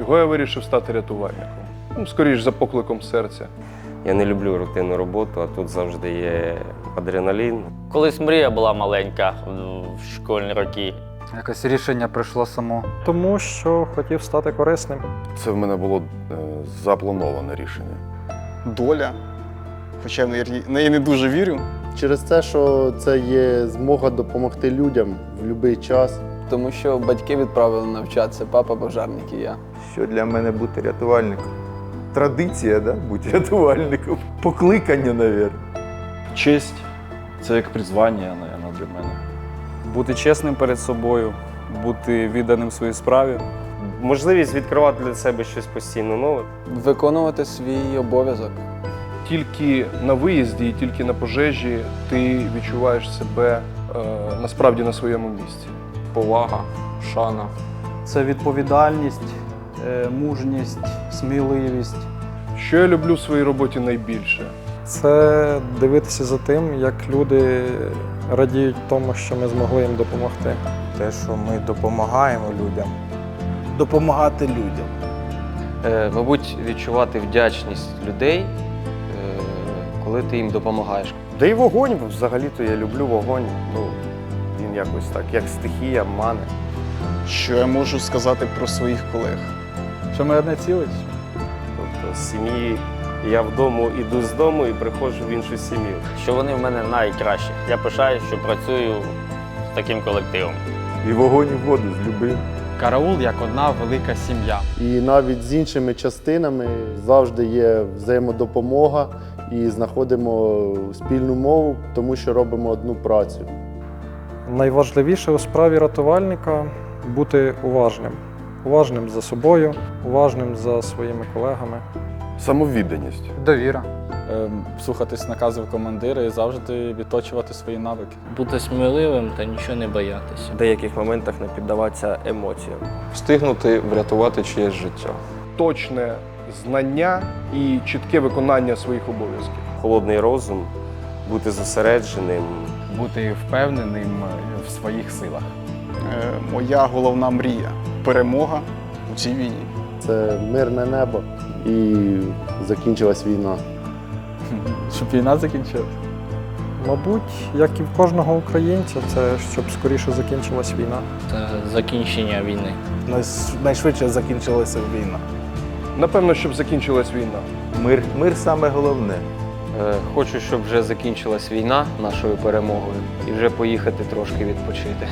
Чого я вирішив стати рятувальником? Ну, скоріш за покликом серця. Я не люблю рутинну роботу, а тут завжди є адреналін. Колись мрія була маленька в школьні роки. Якось рішення прийшло само. Тому що хотів стати корисним. Це в мене було е, заплановане рішення. доля. Хоча я в неї- в неї не дуже вірю. Через те, що це є змога допомогти людям в будь-який час. Тому що батьки відправили навчатися, папа пожарник і я. Що для мене бути рятувальником? Традиція, да? бути рятувальником. Покликання, мабуть. Честь це як призвання, мабуть, для мене. Бути чесним перед собою, бути відданим своїй справі. Можливість відкривати для себе щось постійно нове. Виконувати свій обов'язок. Тільки на виїзді і тільки на пожежі ти відчуваєш себе е, насправді на своєму місці. Повага, шана. Це відповідальність, е, мужність, сміливість. Що я люблю в своїй роботі найбільше? Це дивитися за тим, як люди радіють тому, що ми змогли їм допомогти. Те, що ми допомагаємо людям. Допомагати людям. Е, мабуть, відчувати вдячність людей, е, коли ти їм допомагаєш. Да і вогонь взагалі-то я люблю вогонь. Ну, він якось так, як стихія, мане. Що я можу сказати про своїх колег? Що ми одне ціле? Тобто з сім'ї я вдома іду з дому і приходжу в іншу сім'ю. Що вони в мене найкращі. Я пишаю, що працюю з таким колективом. І вогонь і воду злюбив. Караул як одна велика сім'я. І навіть з іншими частинами завжди є взаємодопомога і знаходимо спільну мову, тому що робимо одну працю. Найважливіше у справі рятувальника бути уважним. Уважним за собою, уважним за своїми колегами. Самовідданість. Довіра. Ем, слухатись наказів командира і завжди відточувати свої навики. Бути сміливим та нічого не боятися. В деяких моментах не піддаватися емоціям. Встигнути врятувати чиєсь життя. Точне знання і чітке виконання своїх обов'язків. Холодний розум, бути зосередженим. Бути впевненим в своїх силах. Е, моя головна мрія перемога у цій війні. Це мирне небо і закінчилась війна. Щоб війна закінчилась. Мабуть, як і в кожного українця, це щоб скоріше закінчилась війна. Це закінчення війни. Найшвидше закінчилася війна. Напевно, щоб закінчилась війна. Мир, мир саме головне. Е, хочу, щоб вже закінчилась війна нашою перемогою і вже поїхати трошки відпочити.